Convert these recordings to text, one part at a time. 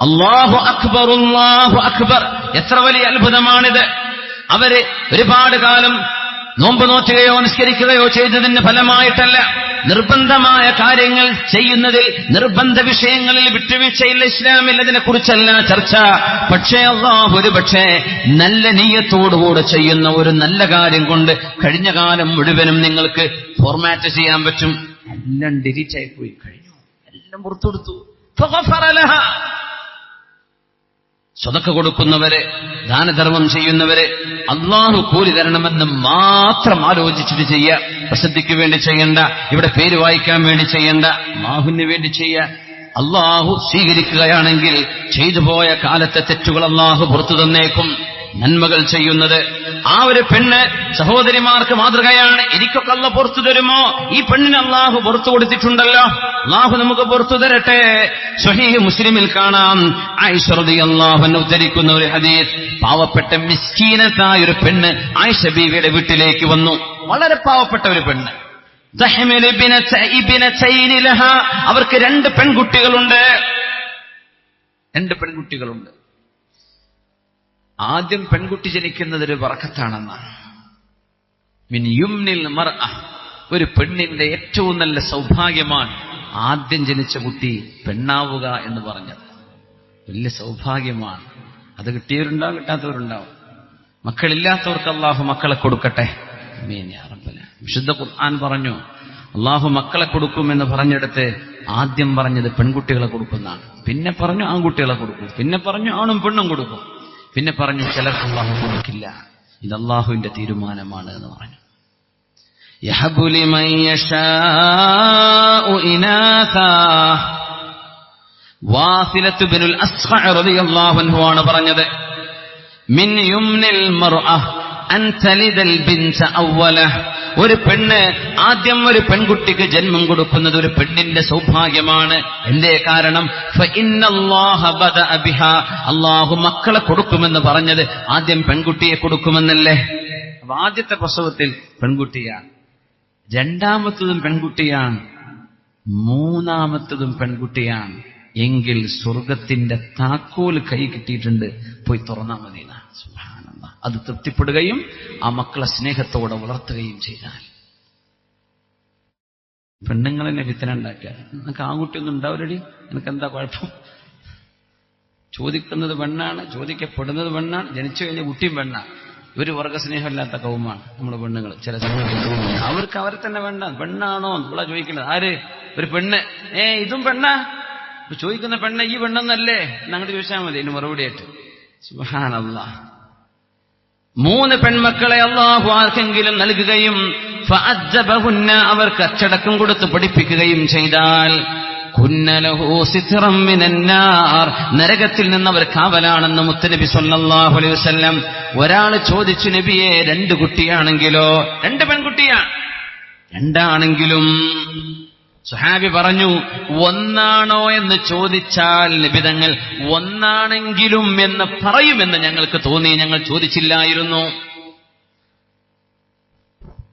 അള്ളാഹു അക്ബർ അള്ളാഹു അക്ബർ. എത്ര വലിയ അത്ഭുതമാണിത്. അവർ ഒരുപാട് കാലം നോമ്പ് നോറ്റുകയോ നിസ്കരിക്കുകയോ ചെയ്തതിന് ഫലമായിട്ടല്ല നിർബന്ധമായ കാര്യങ്ങൾ ചെയ്യുന്നതിൽ നിർബന്ധ വിഷയങ്ങളിൽ വിട്ടുവീഴ്ചയില്ല ഇസ്ലാമില്ലതിനെ കുറിച്ചല്ല ചർച്ച. പക്ഷേ അള്ളാഹ് ഒരു പക്ഷേ നല്ല നീയത്തോടുകൂടെ ചെയ്യുന്ന ഒരു നല്ല കാര്യം കൊണ്ട് കഴിഞ്ഞ കാലം മുഴുവനും നിങ്ങൾക്ക് ഫോർമാറ്റ് ചെയ്യാൻ പറ്റും. എല്ലാം ഡിലീറ്റ് പോയി. കഴിഞ്ഞു എല്ലാം പുറത്തെടുത്തു. സ്വതക്ക കൊടുക്കുന്നവരെ ദാനധർമ്മം ചെയ്യുന്നവരെ അള്ളാഹു കൂലി തരണമെന്ന് മാത്രം ആലോചിച്ചിട്ട് ചെയ്യുക പ്രസിദ്ധിക്ക് വേണ്ടി ചെയ്യേണ്ട ഇവിടെ പേര് വായിക്കാൻ വേണ്ടി ചെയ്യേണ്ട അള്ളാഹുവിന് വേണ്ടി ചെയ്യുക അള്ളാഹു സ്വീകരിക്കുകയാണെങ്കിൽ ചെയ്തു പോയ കാലത്തെ തെറ്റുകൾ അള്ളാഹു പുറത്തു തന്നേക്കും. നന്മകൾ ചെയ്യുന്നത് ആ ഒരു പെണ്ണ് സഹോദരിമാർക്ക് മാതൃകയാണ്. എനിക്കൊക്കെ അല്ല പുറത്തു തരുമോ? ഈ പെണ്ണിന് അള്ളാഹു പുറത്തു കൊടുത്തിട്ടുണ്ടല്ലോ. അള്ളാഹു നമുക്ക് പുറത്തു തരട്ടെ. സ്വഹീഹ് മുസ്ലിമിൽ കാണാം. ആയിഷറതി അള്ളാഹുവിനെ ഉദ്ധരിക്കുന്ന ഒരു ഹദീസ്. പാവപ്പെട്ട മിസ്കീനത്തായ ഒരു പെണ്ണ് ആയിഷ ബീവിയുടെ വീട്ടിലേക്ക് വന്നു. വളരെ പാവപ്പെട്ട ഒരു പെണ്ണ്. അവർക്ക് രണ്ട് പെൺകുട്ടികളുണ്ട്. രണ്ട് പെൺകുട്ടികളുണ്ട്. ആദ്യം പെൺകുട്ടി ജനിക്കുന്നത് ഒരു വറക്കത്താണെന്നാണ് മിൻ യുംനിൽ മർഅ. ഒരു പെണ്ണിന്റെ ഏറ്റവും നല്ല സൗഭാഗ്യമാണ് ആദ്യം ജനിച്ച കുട്ടി പെണ്ണാവുക എന്ന് പറഞ്ഞത്. വലിയ സൗഭാഗ്യമാണ്. അത് കിട്ടിയവരുണ്ടാവും കിട്ടാത്തവരുണ്ടാവും. മക്കളില്ലാത്തവർക്ക് അള്ളാഹു മക്കളെ കൊടുക്കട്ടെ. വിശുദ്ധ ഖുർആൻ പറഞ്ഞു അള്ളാഹു മക്കളെ കൊടുക്കുമെന്ന് പറഞ്ഞെടുത്ത് ആദ്യം പറഞ്ഞത് പെൺകുട്ടികളെ കൊടുക്കുന്നതാണ്. പിന്നെ പറഞ്ഞു ആൺകുട്ടികളെ കൊടുക്കും. പിന്നെ പറഞ്ഞു ആണും പെണ്ണും കൊടുക്കും. പിന്നെ പറഞ്ഞു ചിലർക്ക് അള്ളാഹു കൊടുക്കില്ല ഇത് അള്ളാഹുവിന്റെ തീരുമാനമാണ് എന്ന് പറഞ്ഞു. ാണ് പറഞ്ഞത്. ഒരു പെണ്ണ് ആദ്യം ഒരു പെൺകുട്ടിക്ക് ജന്മം കൊടുക്കുന്നത് ഒരു പെണ്ണിന്റെ സൗഭാഗ്യമാണ്. എന്തേ കാരണം? അള്ളാഹു മക്കളെ കൊടുക്കുമെന്ന് പറഞ്ഞത് ആദ്യം പെൺകുട്ടിയെ കൊടുക്കുമെന്നല്ലേ? അപ്പൊ ആദ്യത്തെ പ്രസവത്തിൽ പെൺകുട്ടിയാണ്. രണ്ടാമത്തതും പെൺകുട്ടിയാണ്. മൂന്നാമത്തതും പെൺകുട്ടിയാണ്. എങ്കിൽ സ്വർഗത്തിന്റെ താക്കോൽ കൈ കിട്ടിയിട്ടുണ്ട്. പോയി തുറന്നാൽ സുബ്ഹാനല്ലാഹ്. അത് തൃപ്തിപ്പെടുകയും ആ മക്കളെ സ്നേഹത്തോടെ വളർത്തുകയും ചെയ്താൽ. പെണ്ണുങ്ങളെന്നെ വിത്തന ഉണ്ടാക്കുക നിനക്ക് ആൺകുട്ടിയൊന്നും ഉണ്ടാവില്ലടി. നിനക്ക് എന്താ കുഴപ്പം? ചോദിക്കുന്നത് പെണ്ണാണ് ചോദിക്കപ്പെടുന്നത് പെണ്ണാണ് ജനിച്ചു കഴിഞ്ഞ കുട്ടിയും പെണ്ണാണ്. ഇവർ വർഗസ്നേഹമില്ലാത്ത കൗമാണ് നമ്മുടെ പെണ്ണുങ്ങൾ ചില സമയത്ത് അവർക്ക് അവരെ തന്നെ വേണ്ട. പെണ്ണാണോ ഇവിടെ ചോദിക്കുന്നത് ആര്? ഒരു പെണ്ണ്. ഏ ഇതും പെണ്ണാ? ചോദിക്കുന്ന പെണ്ണ് ഈ പെണ്ണെന്നല്ലേ? എന്നങ്ങോട്ട് ചോദിച്ചാൽ മതി ഇതിന് മറുപടി ആയിട്ട് സുഹാനല്ലാ മൂന്ന് പെൺമക്കളെ അള്ളാഹു ആർക്കെങ്കിലും നൽകുകയും ഫഅജ്ജബഹുന്ന അവർക്ക് അച്ചടക്കം കൊടുത്ത് പഠിപ്പിക്കുകയും ചെയ്താൽ നരകത്തിൽ നിന്ന് അവർ കാവലാണെന്ന് മുത്തനബി സല്ലാഹു അലൈഹി വസ്ല്ലം ഒരാൾ ചോദിച്ചു നബിയെ രണ്ട് കുട്ടിയാണെങ്കിലോ? രണ്ട് പെൺകുട്ടിയാണ് രണ്ടാണെങ്കിലും സുഹാബി പറഞ്ഞു ഒന്നാണോ എന്ന് ചോദിച്ചാൽ നിബിതങ്ങൾ ഒന്നാണെങ്കിലും എന്ന് പറയുമെന്ന് ഞങ്ങൾക്ക് തോന്നി ഞങ്ങൾ ചോദിച്ചില്ലായിരുന്നു.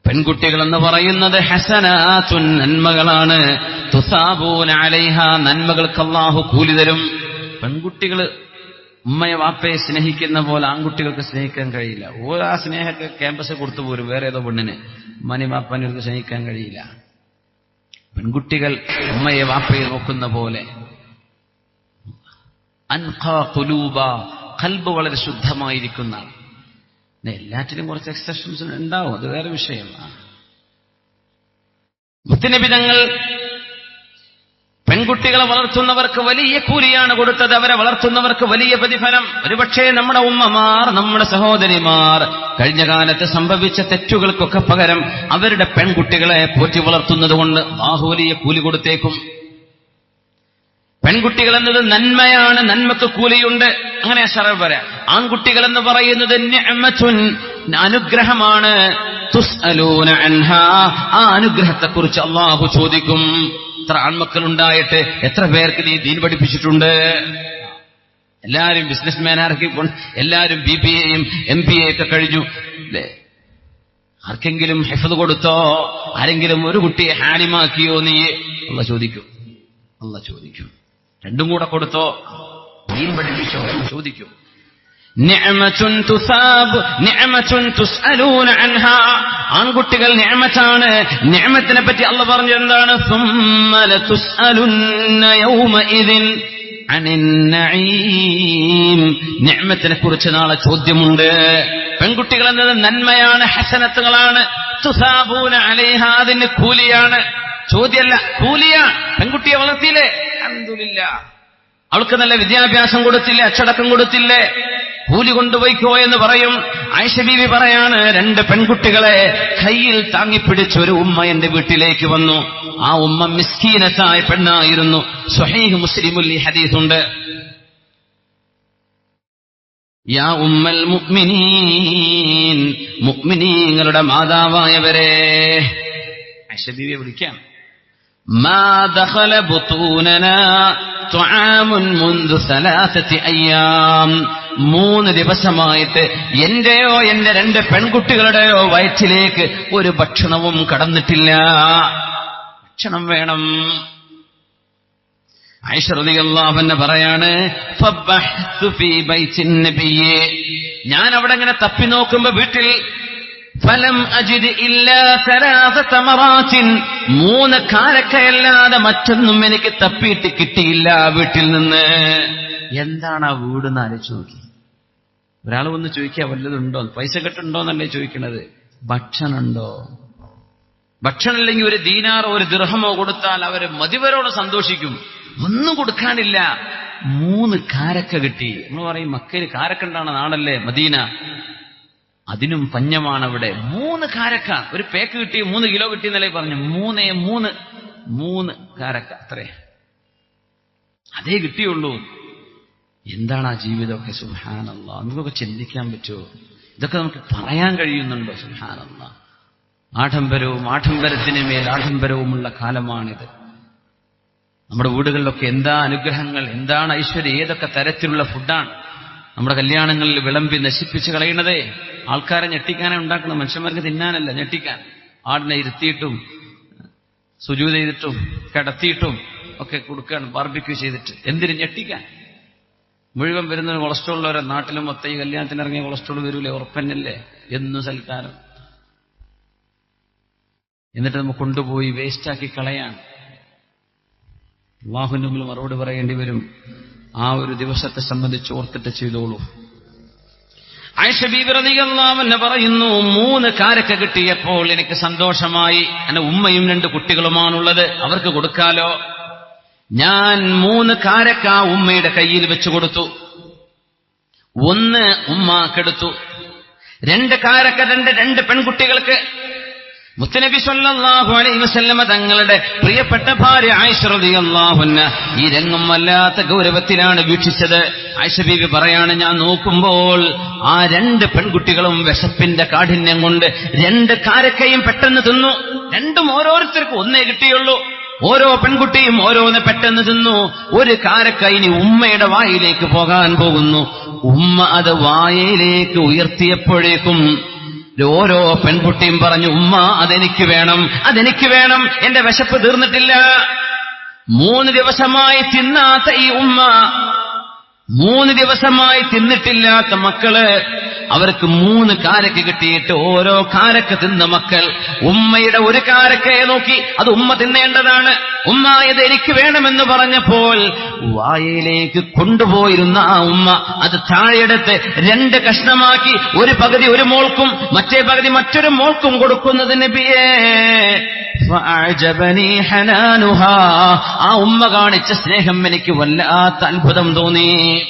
പെൺകുട്ടികൾ എന്ന് പറയുന്നത് ഹസനാത്തുൻ നന്മകളാണ്. തുസാബൂൻ നന്മകൾക്ക് അള്ളാഹു കൂലി തരും. പെൺകുട്ടികൾ ഉമ്മയെ വാപ്പയെ സ്നേഹിക്കുന്ന പോലെ ആൺകുട്ടികൾക്ക് സ്നേഹിക്കാൻ കഴിയില്ല. ഓരോ ആ സ്നേഹമൊക്കെ ക്യാമ്പസിൽ കൊടുത്തു പോരും വേറെ ഏതോ പെണ്ണിന്. ഉമ്മനെ വാപ്പനെ സ്നേഹിക്കാൻ കഴിയില്ല. പെൺകുട്ടികൾ അമ്മയെ വാപ്പയെ നോക്കുന്ന പോലെ. അൻഖാ ഖുലൂബ കൽബ് വളരെ ശുദ്ധമായിരിക്കുന്ന എല്ലാറ്റിനും കുറച്ച് എക്സെപ്ഷൻസ് ഉണ്ടാവും. അത് വേറെ വിഷയമാണ്. മുത്തനബിതങ്ങൾ പെൺകുട്ടികളെ വളർത്തുന്നവർക്ക് വലിയ കൂലിയാണ് കൊടുത്തത്. അവരെ വളർത്തുന്നവർക്ക് വലിയ പ്രതിഫലം. ഒരുപക്ഷേ നമ്മുടെ ഉമ്മമാർ നമ്മുടെ സഹോദരിമാർ കഴിഞ്ഞ കാലത്ത് സംഭവിച്ച തെറ്റുകൾക്കൊക്കെ പകരം അവരുടെ പെൺകുട്ടികളെ പോറ്റി വളർത്തുന്നത് കൊണ്ട് ബാഹുലിയെ കൂലി കൊടുത്തേക്കും. പെൺകുട്ടികൾ എന്നത് നന്മയാണ് നന്മക്ക് കൂലിയുണ്ട്. അങ്ങനെ ശറ പറയാം. ആൺകുട്ടികൾ എന്ന് പറയുന്നത് അനുഗ്രഹമാണ്. ആ അനുഗ്രഹത്തെക്കുറിച്ച് അള്ളാഹു ചോദിക്കും. എത്ര ആൺമക്കൾ ഉണ്ടായിട്ട് എത്ര പേർക്ക് നീ ദീൻ പഠിപ്പിച്ചിട്ടുണ്ട്? എല്ലാരും ബിസിനസ്മാൻ ആർക്കി എല്ലാരും ബി ബി എയും എം ബി എ ഒക്കെ കഴിഞ്ഞു ആർക്കെങ്കിലും ഹെഫത് കൊടുത്തോ? ആരെങ്കിലും ഒരു കുട്ടിയെ ഹാനിമാക്കിയോ നീ? അല്ല ചോദിക്കൂ. അല്ല ചോദിക്കൂ. രണ്ടും കൂടെ കൊടുത്തോ? ദീൻ പഠിപ്പിച്ചോ? ചോദിക്കൂ. ആൺകുട്ടികൾ നിഅമത്താണ്. നിഅമത്തിനെ പറ്റി അള്ള പറഞ്ഞു എന്താണ്? സുമ്മ ലതുസ്അലുന്ന യൗമഇദിൻ അനിൻ നഈം. നിഅമത്തിനെ കുറിച്ച് നാളെ ചോദ്യമുണ്ട്. പെൺകുട്ടികൾ എന്നത് നന്മയാണ് ഹസനത്തുകളാണ്. തുസാബൂന അലേഹാദിന് കൂലിയാണ്. ചോദ്യമല്ല കൂലിയ. പെൺകുട്ടിയെ വളർത്തിയില്ലേ? അവൾക്ക് നല്ല വിദ്യാഭ്യാസം കൊടുത്തില്ലേ? അച്ചടക്കം കൊടുത്തില്ലേ? കൂലി കൊണ്ടുപോയിക്കോ എന്ന് പറയും ആയിഷ ബീവി പറയാണ് രണ്ട് പെൺകുട്ടികളെ കയ്യിൽ താങ്ങിപ്പിടിച്ച ഒരു ഉമ്മ എന്റെ വീട്ടിലേക്ക് വന്നു ആ ഉമ്മ മിസ്കീനത്തായ പെണ്ണായിരുന്നു സ്വഹീഹ് മുസ്ലിമുൽ ഈ ഹദീസുണ്ട് യാ ഉമ്മൽ മുഅ്മിനീൻ മുഅ്മിനീങ്ങളുടെ മാതാവായവരെ ആയിഷ ബീവിയെ വിളിക്കാം ما دخل بطوننا طعام منذ ثلاثة أيام മൂന്ന് ദിവസമായിട്ട് എന്റെയോ എന്റെ രണ്ട് പെൺകുട്ടികളുടെയോ വയറ്റിലേക്ക് ഒരു ഭക്ഷണവും കടന്നിട്ടില്ല. ഭക്ഷണം വേണം. ഐശ്വറിയല്ലാവെന്ന് പറയാണ്. ഞാൻ അവിടെ ഇങ്ങനെ തപ്പി നോക്കുമ്പോ വീട്ടിൽ ഫലം അജിദ് ഇല്ലാ സലാസ തമറാത്തിൻ മൂന്ന് കാരക്കയല്ലാതെ മറ്റൊന്നും എനിക്ക് തപ്പിയിട്ട് കിട്ടിയില്ല വീട്ടിൽ നിന്ന്. എന്താണ് ആ വീട് എന്ന് ആലോചിച്ച് നോക്കി ഒരാൾ വന്ന് ചോദിക്കുക വല്ലതുണ്ടോ? പൈസ കെട്ടുണ്ടോ എന്നല്ലേ ചോദിക്കണത്. ഭക്ഷണമുണ്ടോ? ഭക്ഷണമില്ലെങ്കിൽ ഒരു ദീനാറോ ഒരു ദൃഹമോ കൊടുത്താൽ അവർ മതിവരോട് സന്തോഷിക്കും. ഒന്നും കൊടുക്കാനില്ല. മൂന്ന് കാരക്ക കിട്ടി. നമ്മൾ പറയും കാരക്ക ഉണ്ടാണ് നാടല്ലേ മദീന? അതിനും പഞ്ഞമാണ് അവിടെ മൂന്ന് കാരക്ക. ഒരു പേക്ക് കിട്ടി മൂന്ന് കിലോ കിട്ടി എന്നല്ലേ പറഞ്ഞു. മൂന്നേ മൂന്ന്. മൂന്ന് കാരക്ക. അത്രേ. അതേ കിട്ടിയുള്ളൂ. എന്താണ് ആ ജീവിതമൊക്കെ? സുഹാനല്ല നമുക്കൊക്കെ ചിന്തിക്കാൻ പറ്റുമോ? ഇതൊക്കെ നമുക്ക് പറയാൻ കഴിയുന്നുണ്ടോ? സുഹാനല്ല ആഡംബരവും ആഡംബരത്തിന് മേൽ ആഡംബരവുമുള്ള കാലമാണിത്. നമ്മുടെ വീടുകളിലൊക്കെ എന്താ അനുഗ്രഹങ്ങൾ എന്താണ് ഐശ്വര്യം ഏതൊക്കെ തരത്തിലുള്ള ഫുഡാണ്? നമ്മുടെ കല്യാണങ്ങളിൽ വിളമ്പി നശിപ്പിച്ച് കളയണതേ. ആൾക്കാരെ ഞെട്ടിക്കാനെ ഉണ്ടാക്കണം മനുഷ്യന്മാർക്ക് തിന്നാനല്ല ഞെട്ടിക്കാൻ. ആടിനെ ഇരുത്തിയിട്ടും സുജൂത ചെയ്തിട്ടും കിടത്തിയിട്ടും ഒക്കെ കൊടുക്കുകയാണ് ബാർബിക്യൂ ചെയ്തിട്ട്. എന്തിനു ഞെട്ടിക്കാൻ? മുഴുവൻ വരുന്ന കൊളസ്ട്രോൾ ഉള്ളവരെ നാട്ടിലും മൊത്തം ഈ കല്യാണത്തിന് ഇറങ്ങിയ കൊളസ്ട്രോൾ വരൂലേ? ഉറപ്പന്നല്ലേ? എന്ന് സൽക്കാരം. എന്നിട്ട് നമ്മൾ കൊണ്ടുപോയി വേസ്റ്റാക്കി കളയാണ്. അള്ളാഹുവിന്റെ മുമ്പിൽ മറുപടി പറയേണ്ടി വരും. ആ ഒരു ദിവസത്തെ സംബന്ധിച്ച് ഓർത്തിട്ട് ചെയ്തോളൂ. റളിയല്ലാഹു പറയുന്നു മൂന്ന് കാരക്ക കിട്ടിയപ്പോൾ എനിക്ക് സന്തോഷമായി. എന്റെ ഉമ്മയും രണ്ട് കുട്ടികളുമാണുള്ളത്. അവർക്ക് കൊടുക്കാലോ? ഞാൻ മൂന്ന് കാരക്ക ഉമ്മയുടെ കയ്യിൽ വെച്ചു കൊടുത്തു. ഒന്ന് ഉമ്മാക്കെടുത്തു രണ്ട് കാരക്ക രണ്ട് രണ്ട് പെൺകുട്ടികൾക്ക്. മുത്തനബി സല്ലല്ലാഹു അലൈഹി വസല്ലമ തങ്ങളുടെ പ്രിയപ്പെട്ട ഭാര്യ ആയിഷ അൻഹ ഈ രംഗം വല്ലാത്ത ഗൗരവത്തിലാണ് വീക്ഷിച്ചത്. ആയിഷ പറയാണ് ഞാൻ നോക്കുമ്പോൾ ആ രണ്ട് പെൺകുട്ടികളും വിശപ്പിന്റെ കാഠിന്യം കൊണ്ട് രണ്ട് കാരക്കയും പെട്ടെന്ന് തിന്നു. രണ്ടും ഓരോരുത്തർക്കും ഒന്നേ കിട്ടിയുള്ളൂ. ഓരോ പെൺകുട്ടിയും ഓരോന്ന് പെട്ടെന്ന് തിന്നു. ഒരു കാരക്കൈനി ഉമ്മയുടെ വായിലേക്ക് പോകാൻ പോകുന്നു. ഉമ്മ അത് വായയിലേക്ക് ഉയർത്തിയപ്പോഴേക്കും ഓരോ പെൺകുട്ടിയും പറഞ്ഞു ഉമ്മ അതെനിക്ക് വേണം അതെനിക്ക് വേണം എന്റെ വിശപ്പ് തീർന്നിട്ടില്ല. മൂന്ന് ദിവസമായി തിന്നാത്ത ഈ ഉമ്മ മൂന്ന് ദിവസമായി തിന്നിട്ടില്ലാത്ത മക്കൾ അവർക്ക് മൂന്ന് കാരക്ക് കിട്ടിയിട്ട് ഓരോ കാരക്ക് തിന്ന മക്കൾ ഉമ്മയുടെ ഒരു കാരക്കയെ നോക്കി അത് ഉമ്മ തിന്നേണ്ടതാണ് ഉമ്മ ഇത് എനിക്ക് വേണമെന്ന് പറഞ്ഞപ്പോൾ വായയിലേക്ക് കൊണ്ടുപോയിരുന്ന ആ ഉമ്മ അത് താഴെടുത്ത് രണ്ട് കഷ്ണമാക്കി ഒരു പകുതി ഒരു മോൾക്കും മറ്റേ പകുതി മറ്റൊരു മോൾക്കും കൊടുക്കുന്നത് നബിയേ. ആ ഉമ്മ കാണിച്ച സ്നേഹം എനിക്ക് വല്ലാത്ത അത്ഭുതം തോന്നി.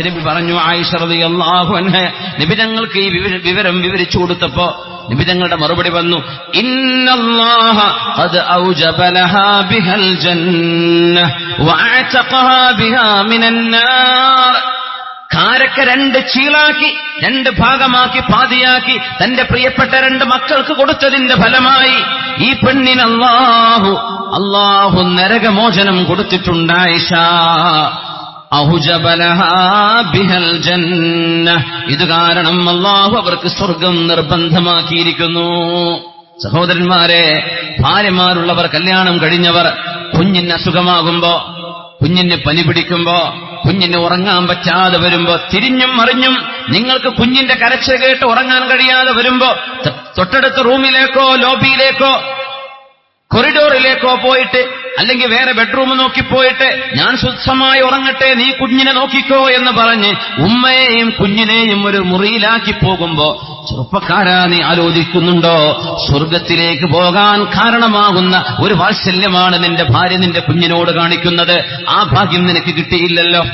നബി പറഞ്ഞു ആയിഷ റളിയല്ലാഹു അൻഹ. നബി തങ്ങൾക്ക് ഈ വിവരം വിവരിച്ചു കൊടുത്തപ്പോ നബി തങ്ങളുടെ മറുപടി വന്നു ഇന്നല്ലാഹ കാരക്ക രണ്ട് ചീളാക്കി രണ്ട് ഭാഗമാക്കി പാതിയാക്കി തന്റെ പ്രിയപ്പെട്ട രണ്ട് മക്കൾക്ക് കൊടുത്തതിന്റെ ഫലമായി ഈ പെണ്ണിന് അള്ളാഹു അള്ളാഹു നരകമോചനം ജന്ന. ഇത് കാരണം അള്ളാഹു അവർക്ക് സ്വർഗം നിർബന്ധമാക്കിയിരിക്കുന്നു. സഹോദരന്മാരെ ഭാര്യമാരുള്ളവർ കല്യാണം കഴിഞ്ഞവർ കുഞ്ഞിന് അസുഖമാകുമ്പോ കുഞ്ഞിന് പനി പിടിക്കുമ്പോ കുഞ്ഞിന് ഉറങ്ങാൻ പറ്റാതെ വരുമ്പോ തിരിഞ്ഞും മറിഞ്ഞും നിങ്ങൾക്ക് കുഞ്ഞിന്റെ കരച്ച കേട്ട് ഉറങ്ങാൻ കഴിയാതെ വരുമ്പോ തൊട്ടടുത്ത റൂമിലേക്കോ ലോബിയിലേക്കോ കൊറിഡോറിലേക്കോ പോയിട്ട് അല്ലെങ്കിൽ വേറെ ബെഡ്റൂം നോക്കി പോയിട്ട് ഞാൻ ശുദ്ധമായി ഉറങ്ങട്ടെ നീ കുഞ്ഞിനെ നോക്കിക്കോ എന്ന് പറഞ്ഞ് ഉമ്മയെയും കുഞ്ഞിനെയും ഒരു മുറിയിലാക്കി പോകുമ്പോ ചെറുപ്പക്കാരാ നീ ആലോചിക്കുന്നുണ്ടോ? സ്വർഗത്തിലേക്ക് പോകാൻ കാരണമാകുന്ന ഒരു വാത്സല്യമാണ് നിന്റെ ഭാര്യ നിന്റെ കുഞ്ഞിനോട് കാണിക്കുന്നത്. ആ ഭാഗ്യം നിനക്ക് കിട്ടിയില്ലല്ലോ.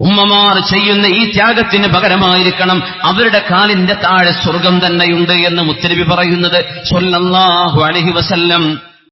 ഉമ്മമാർ ചെയ്യുന്ന ഈ ത്യാഗത്തിന് പകരമായിരിക്കണം. അവരുടെ കാലിന്റെ താഴെ സ്വർഗം തന്നെയുണ്ട് എന്ന് മുത്തലിബി പറയുന്നത്. സ്വല്ലല്ലാഹു അലൈഹി വസല്ലം.